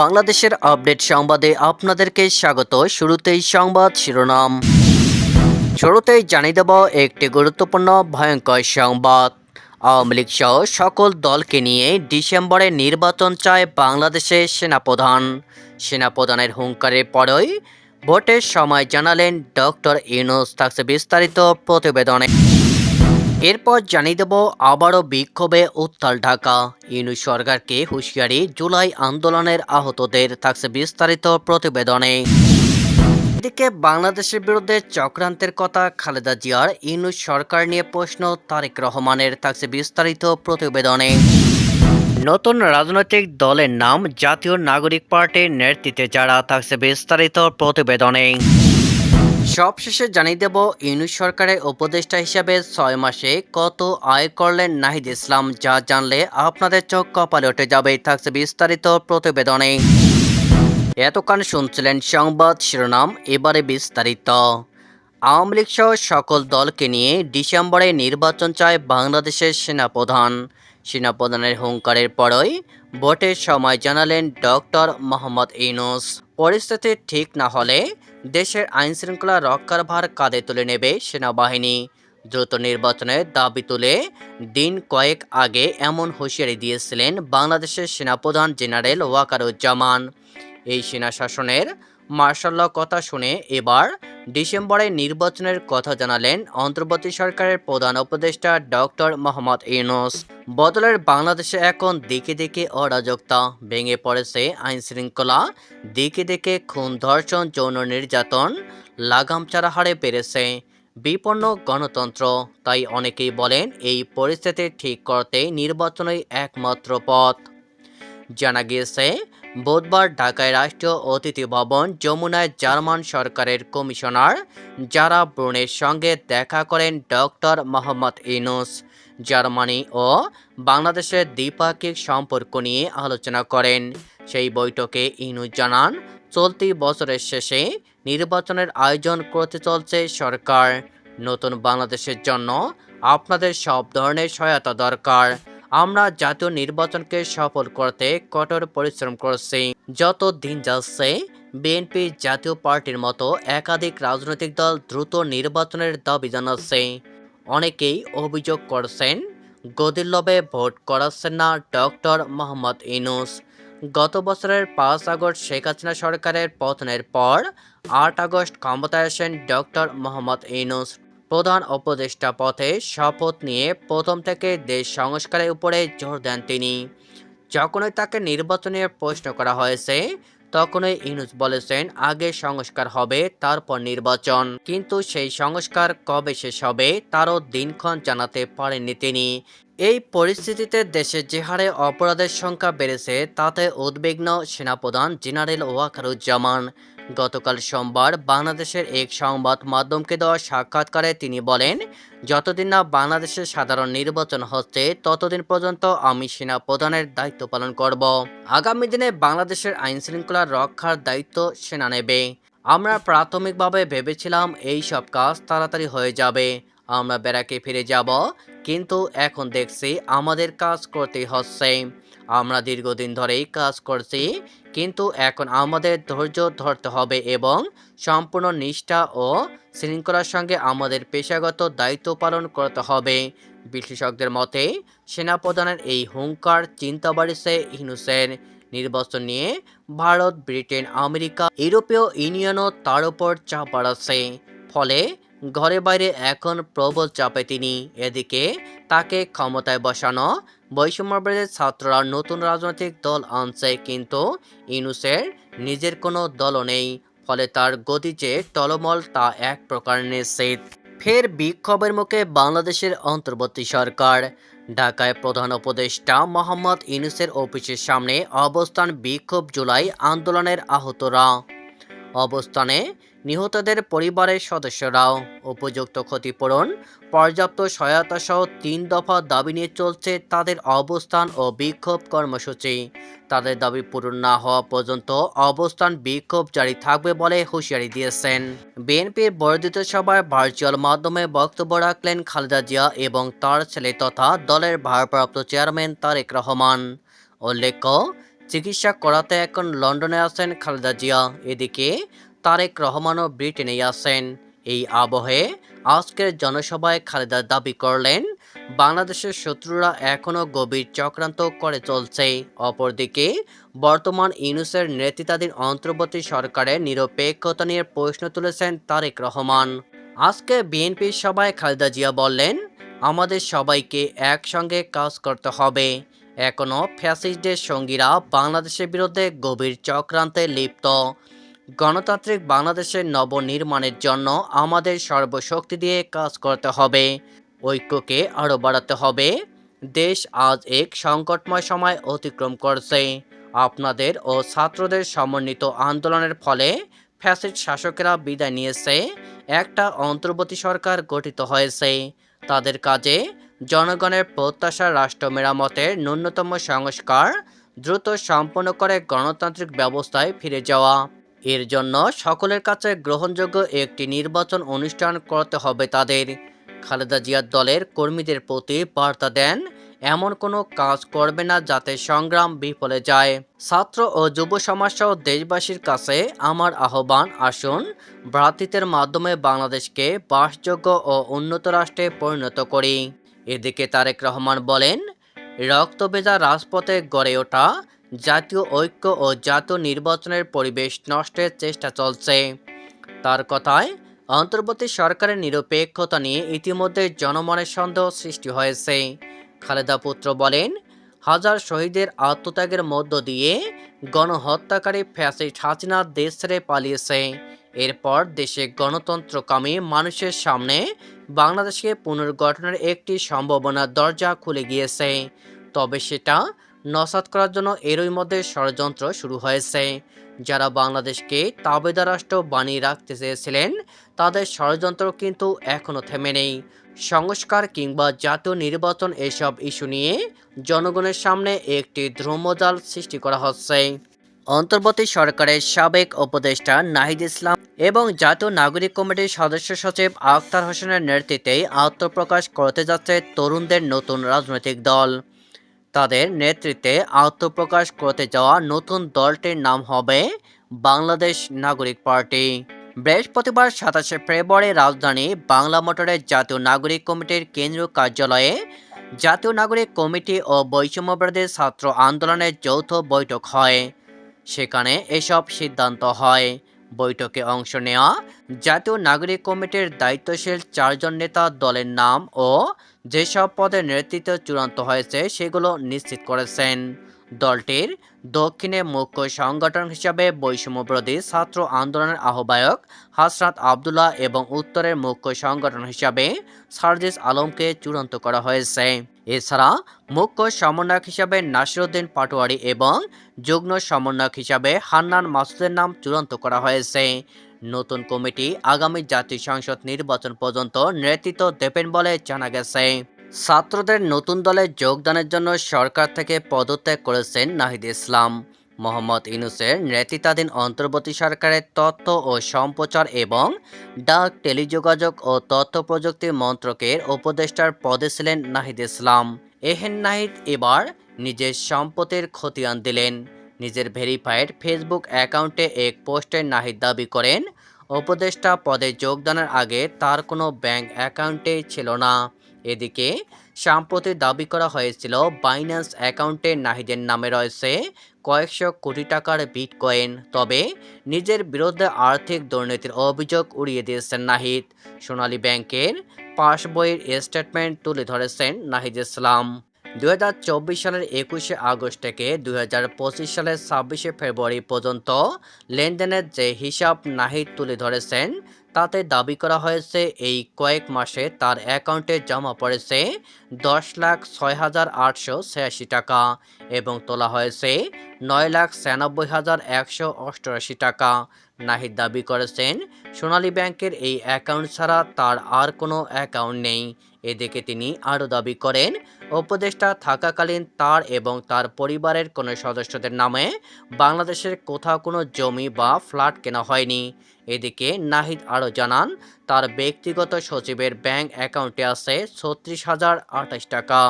বাংলাদেশের আপডেট সংবাদে আপনাদেরকে স্বাগত। শুরুতেই সংবাদ শিরোনাম। শুরুতেই জানিয়ে দেব একটি গুরুত্বপূর্ণ ভয়ঙ্কর সংবাদ। আওয়ামী লীগ সহ সকল দলকে নিয়ে ডিসেম্বরে নির্বাচন চায় বাংলাদেশের সেনাপ্রধান। সেনাপ্রধানের হুঙ্কারের পরই ভোটের সময় জানালেন ডক্টর ইউনুস, থাকছে বিস্তারিত প্রতিবেদনে। এরপর জানিয়ে দেব আবারও বিক্ষোভে উত্তাল ঢাকা। ইনু সরকারকে হুঁশিয়ারি জুলাই আন্দোলনের আহতদের থাকছে বিস্তারিত প্রতিবেদনে। এদিকে বাংলাদেশের বিরুদ্ধে চক্রান্তের কথা খালেদা জিয়ার ইনু সরকার নিয়ে প্রশ্ন তারেক রহমানের থাকছে বিস্তারিত প্রতিবেদনে। নতুন রাজনৈতিক দলের নাম জাতীয় নাগরিক পার্টির নেতৃত্বে যারা থাকছে বিস্তারিত প্রতিবেদনে। সবশেষে জানিয়ে দেব, ইউনুস সরকারের উপদেষ্টা হিসাবে ছয় মাসে কত আয় করলেন নাহিদ ইসলাম, যা জানলে আপনাদের চোখ কপালে উঠে যাবে, থাকছে বিস্তারিত প্রতিবেদনে। এতক্ষণ শুনছিলেন সংবাদ শিরোনাম, এবারে বিস্তারিত। আওয়ামী লীগ সহ সকল দলকে নিয়ে ডিসেম্বরে নির্বাচন চায় বাংলাদেশের সেনাপ্রধান। সেনাপ্রধানের হুঙ্কারের পরই ভোটের সময় জানালেন ডক্টর মোহাম্মদ ইউনুস। পরিস্থিতি ঠিক না হলে দেশের আইনশৃঙ্খলা রক্ষার ভার কাঁধে তুলে নেবে সেনাবাহিনী। দ্রুত নির্বাচনের দাবি তুলে দিন কয়েক আগে এমন হুঁশিয়ারি দিয়েছিলেন বাংলাদেশের সেনাপ্রধান জেনারেল ওয়াকারুজ্জামান। এই সেনা শাসনের মার্শাল্লাহ কথা শুনে এবার ডিসেম্বরে নির্বাচনের কথা জানালেন অন্তর্বর্তী সরকারের প্রধান উপদেষ্টা ডক্টর মোহাম্মদ ইউনুস। বদলের বাংলাদেশে এখন দিকে দিকে অরাজকতা। ভেঙে পড়েছে আইন শৃঙ্খলা দিকে দিকে খুন ধর্ষণ, যৌন নির্যাতন, লাগাম ছাড়া হারে বেড়েছে। বিপন্ন গণতন্ত্র। তাই অনেকেই বলেন এই পরিস্থিতি ঠিক করতে নির্বাচনই একমাত্র পথ। জানা গিয়েছে বুধবার ঢাকায় রাষ্ট্রীয় অতিথি ভবন যমুনায় জার্মান সরকারের কমিশনার যারা ব্রুনের সঙ্গে দেখা করেন ডক্টর মোহাম্মদ ইনুস জার্মানি ও বাংলাদেশের দ্বিপাক্ষিক সম্পর্ক নিয়ে আলোচনা করেন। সেই বৈঠকে ইনুস জানান, চলতি বছরের শেষে নির্বাচনের আয়োজন করতে চলছে সরকার। নতুন বাংলাদেশের জন্য আপনাদের সব ধরনের সহায়তা দরকার। আমরা জাতীয় নির্বাচনকে সফল করতে কঠোর পরিশ্রম করছি। যত দিন যাচ্ছে বিএনপি জাতীয় পার্টির মতো একাধিক রাজনৈতিক দল দ্রুত নির্বাচনের দাবি জানাচ্ছে। অনেকেই অভিযোগ করছেন, গদির লবে ভোট করাচ্ছেন না ডক্টর মোহাম্মদ ইনুস গত বছরের পাঁচ আগস্ট শেখ হাসিনা সরকারের পতনের পর আট আগস্ট ক্ষমতায় আসেন ডক্টর মোহাম্মদ ইনুস প্রধান উপদেষ্টা পথে শপথ নিয়ে প্রথম থেকে দেশ সংস্কারের উপরে জোর দেন তিনি। যখনই তাকে নির্বাচনে প্রশ্ন করা হয়েছে, তখনই ইউনুস বলেছেন, আগে সংস্কার হবে, তারপর নির্বাচন। কিন্তু সেই সংস্কার কবে শেষ হবে, তারও দিনক্ষণ জানাতে পারেননি তিনি। এই পরিস্থিতিতে দেশে যে হারে অপরাধের সংখ্যা বেড়েছে, তাতে উদ্বিগ্ন সেনাপ্রধান জেনারেল ওয়াকারুজ্জামান। গতকাল সোমবার বাংলাদেশের এক সংবাদ মাধ্যমকে দেওয়া সাক্ষাৎকারে তিনি বলেন, যতদিন না বাংলাদেশের সাধারণ নির্বাচন হচ্ছে, ততদিন পর্যন্ত আমি সেনা প্রধানের দায়িত্ব পালন করব। আগামী দিনে বাংলাদেশের আইন শৃঙ্খলা রক্ষার দায়িত্ব সেনা নেবে। আমরা প্রাথমিকভাবে ভেবেছিলাম এই সব কাজ তাড়াতাড়ি হয়ে যাবে। আমরা ব্যারাকে ফিরে যাব। কিন্তু এখন দেখছি আমাদের কাজ করতে হচ্ছে। আমরা দীর্ঘদিন ধরেই কাজ করছি, কিন্তু এখন আমাদের ধৈর্য ধরতে হবে এবং সম্পূর্ণ নিষ্ঠা ও শৃঙ্খলার সঙ্গে আমাদের পেশাগত দায়িত্ব পালন করতে হবে। বিশেষজ্ঞদের মতে, সেনাপ্রধানের এই হুঙ্কার চিন্তা বাড়িছে হিনুসেন নির্বাচন নিয়ে ভারত, ব্রিটেন, আমেরিকা, ইউরোপীয় ইউনিয়নও তার উপর চাপ বাড়াচ্ছে। ফলে ঘরে বাইরে এখন প্রবল চাপে তিনি। এদিকে তাকে ক্ষমতায় বসানো বৈষম্যবাদের ছাত্ররা নতুন রাজনৈতিক দল আনছে, কিন্তু ইনুসের নিজের কোনো দলও নেই, ফলে তার গতি যে টলমল তা এক প্রকার নিশ্চিত। ফের বিক্ষোভের মুখে বাংলাদেশের অন্তর্বর্তী সরকার। ঢাকায় প্রধান উপদেষ্টা মোহাম্মদ ইনুসের অফিসের সামনে অবস্থান বিক্ষোভ জুলাই আন্দোলনের আহতরা। অবস্থানে নিহতদের পরিবারের সদস্যরাও উপযুক্ত ক্ষতিপূরণ, পর্যাপ্ত সহায়তা সহ তিন দফা দাবি নিয়ে চলছে তাদের অবস্থান ও বিক্ষোভ কর্মসূচি। তাদের দাবি পূরণ না হওয়া পর্যন্ত অবস্থান বিক্ষোভ জারি থাকবে বলে হুঁশিয়ারি দিয়েছেন। বিএনপির বর্ধিত সভায় ভার্চুয়াল মাধ্যমে বক্তব্য রাখলেন খালেদা জিয়া এবং তার ছেলে তথা দলের ভারপ্রাপ্ত চেয়ারম্যান তারেক রহমান। উল্লেখ্য, চিকিৎসা করাতে এখন লন্ডনে আছেন খালেদা জিয়া। এদিকে তারেক রহমানও ব্রিটেনে আছেন। এই আবহে আজকের জনসভায় খালেদা দাবি করলেন, বাংলাদেশের শত্রুরা এখনও গভীর চক্রান্ত করে চলছে। অপরদিকে, বর্তমান ইউনুসের নেতৃত্বাধীন অন্তর্বর্তী সরকারের নিরপেক্ষতা নিয়ে প্রশ্ন তুলেছেন তারেক রহমান। আজকে বিএনপির সভায় খালেদা জিয়া বললেন, আমাদের সবাইকে একসঙ্গে কাজ করতে হবে। এখনও ফ্যাসিস্টদের সঙ্গীরা বাংলাদেশের বিরুদ্ধে গভীর চক্রান্তে লিপ্ত। গণতান্ত্রিক বাংলাদেশের নবনির্মাণের জন্য আমাদের সর্বশক্তি দিয়ে কাজ করতে হবে। ঐক্যকে আরও বাড়াতে হবে। দেশ আজ এক সংকটময় সময় অতিক্রম করছে। আপনাদের ও ছাত্রদের সমন্বিত আন্দোলনের ফলে ফ্যাসিস্ট শাসকেরা বিদায় নিয়েছে। একটা অন্তর্বর্তী সরকার গঠিত হয়েছে। তাদের কাজে জনগণের প্রত্যাশা রাষ্ট্র মেরামতের ন্যূনতম সংস্কার দ্রুত সম্পন্ন করে গণতান্ত্রিক ব্যবস্থায় ফিরে যাওয়া। এর জন্য সকলের কাছে গ্রহণযোগ্য একটি নির্বাচন অনুষ্ঠান করতে হবে তাদের। খালেদা জিয়ার দলের কর্মীদের প্রতি বার্তা দেন, এমন কোনো কাজ করবে না যাতে সংগ্রাম বিফলে যায়। ছাত্র ও যুব সমাজ সহ দেশবাসীর কাছে আমার আহ্বান, আসুন ভ্রাতৃত্বের মাধ্যমে বাংলাদেশকে বাসযোগ্য ও উন্নত রাষ্ট্রে পরিণত করি। এদিকে তারেক রহমান বলেন রক্তবেজা রাজপথে গড়ে ওঠা জাতীয় ঐক্য ও জাতীয় নির্বাচনের পরিবেশ নষ্টের চেষ্টা চলছে। তার কথায়, অন্তর্বর্তী সরকারের নিরপেক্ষতা নিয়ে ইতিমধ্যে জনমনের সন্দেহ সৃষ্টি হয়েছে। খালেদা পুত্র বলেন, হাজার শহীদের আত্মত্যাগের মধ্য দিয়ে গণহত্যাকারী ফ্যাসিস্ট হাসিনা দেশ ছেড়ে পালিয়েছে। এরপর দেশে গণতন্ত্রকামী মানুষের সামনে বাংলাদেশকে পুনর্গঠনের একটি সম্ভাবনার দরজা খুলে গিয়েছে। তবে সেটা নসাত করার জন্য এরই মধ্যে ষড়যন্ত্র শুরু হয়েছে। যারা বাংলাদেশকে তাবেদা রাষ্ট্র বানিয়ে রাখতে চেয়েছিলেন, তাদের ষড়যন্ত্র কিন্তু এখনও থেমে নেই। সংস্কার কিংবা জাতীয় নির্বাচন এসব ইস্যু নিয়ে জনগণের সামনে একটি ধ্রুমজাল সৃষ্টি করা হচ্ছে। অন্তর্বর্তী সরকারের সাবেক উপদেষ্টা নাহিদ ইসলাম এবং জাতীয় নাগরিক কমিটির সদস্য সচিব আখতার হোসেনের নেতৃত্বে আত্মপ্রকাশ করতে যাচ্ছে তরুণদের নতুন রাজনৈতিক দল। তাদের নেতৃত্বে আত্মপ্রকাশ করতে যাওয়া নতুন দলটির নাম হবে বাংলাদেশ নাগরিক পার্টি। বৃহস্পতিবার সাতাশে ফেব্রুয়ারি রাজধানী বাংলা মোটরের জাতীয় নাগরিক কমিটির কেন্দ্রীয় কার্যালয়ে জাতীয় নাগরিক কমিটি ও বৈষম্যবিরোধী ছাত্র আন্দোলনের যৌথ বৈঠক হয়। সেখানে এসব সিদ্ধান্ত হয়। বৈঠকে অংশ নেওয়া জাতীয় নাগরিক কমিটির দায়িত্বশীল চারজন নেতা দলের নাম ও যেসব পদের নেতৃত্ব চূড়ান্ত হয়েছে, সেগুলো নিশ্চিত করেছেন। দলটির দক্ষিণে মুখ্য সংগঠন হিসাবে বৈষম্যবিরোধী ছাত্র আন্দোলনের আহ্বায়ক হাসরাত আবদুল্লাহ এবং উত্তরের মুখ্য সংগঠন হিসাবে সার্জিস আলমকে চূড়ান্ত করা হয়েছে। এছাড়া মুখ্য সমন্বয়ক হিসাবে নাসিরুদ্দিন পাটোয়ারি এবং যুগ্ম সমন্বয়ক হিসাবে হান্নান মাসুদের নাম চূড়ান্ত করা হয়েছে। নতুন কমিটি আগামী জাতীয় সংসদ নির্বাচন পর্যন্ত নেতৃত্ব দেবেন বলে জানা গেছে। ছাত্রদের নতুন দলে যোগদানের জন্য সরকার থেকে পদত্যাগ করেছেন নাহিদ ইসলাম। মোহাম্মদ ইউনুসের নেতৃত্বাধীন অন্তর্বর্তী সরকারের তথ্য ও সম্প্রচার এবং ডাক, টেলিযোগাযোগ ও তথ্য প্রযুক্তি মন্ত্রকের উপদেষ্টার পদে ছিলেন নাহিদ ইসলাম। এহেন নাহিদ এবার নিজের সম্পদের খতিয়ান দিলেন। নিজের ভেরিফাইড ফেসবুক অ্যাকাউন্টে এক পোস্টে নাহিদ দাবি করেন, উপদেষ্টা পদে যোগদানের আগে তার কোনো ব্যাংক অ্যাকাউন্টে ছিল না। এদিকে সম্প্রতি দাবি করা হয়েছিল বাইন্যান্স অ্যাকাউন্টে নাহিদের নামে রয়েছে কয়েকশো কোটি টাকার বিটকয়েন তবে নিজের বিরুদ্ধে আর্থিক দুর্নীতির অভিযোগ উড়িয়ে দিয়েছেন নাহিদ। সোনালী ব্যাংকের পাস বইয়ের স্টেটমেন্ট তুলে ধরেছেন নাহিদ ইসলাম। দুই হাজার চব্বিশ সালের একুশে আগস্ট থেকে দুই হাজার পঁচিশ সালের ছাব্বিশে ফেব্রুয়ারি পর্যন্ত লেনদেনের যে হিসাব নাহিদ তুলে ধরেছেন তাতে দাবি করা হয়েছে, এই কয়েক মাসে তার অ্যাকাউন্টে জমা পড়েছে দশ লাখ ছয় হাজার আটশো ছিয়াশি টাকা এবং তোলা হয়েছে নয় লাখ ছিয়ানব্বই হাজার একশো অষ্টআশি টাকা। নাহিদ দাবি করেছেন, সোনালী ব্যাংকের এই অ্যাকাউন্ট ছাড়া তার আর কোনো অ্যাকাউন্ট নেই। এদিকে তিনি আরও দাবি করেন, উপদেষ্টা থাকাকালীন তার এবং তার পরিবারের কোনো সদস্যদের নামে বাংলাদেশের কোথাও কোনো জমি বা ফ্ল্যাট কেনা হয়নি। এদিকে নাহিদ আরও জানান তার ব্যক্তিগত সচিবের ব্যাংক অ্যাকাউন্টে আছে ছত্রিশ হাজার আঠাশ টাকা।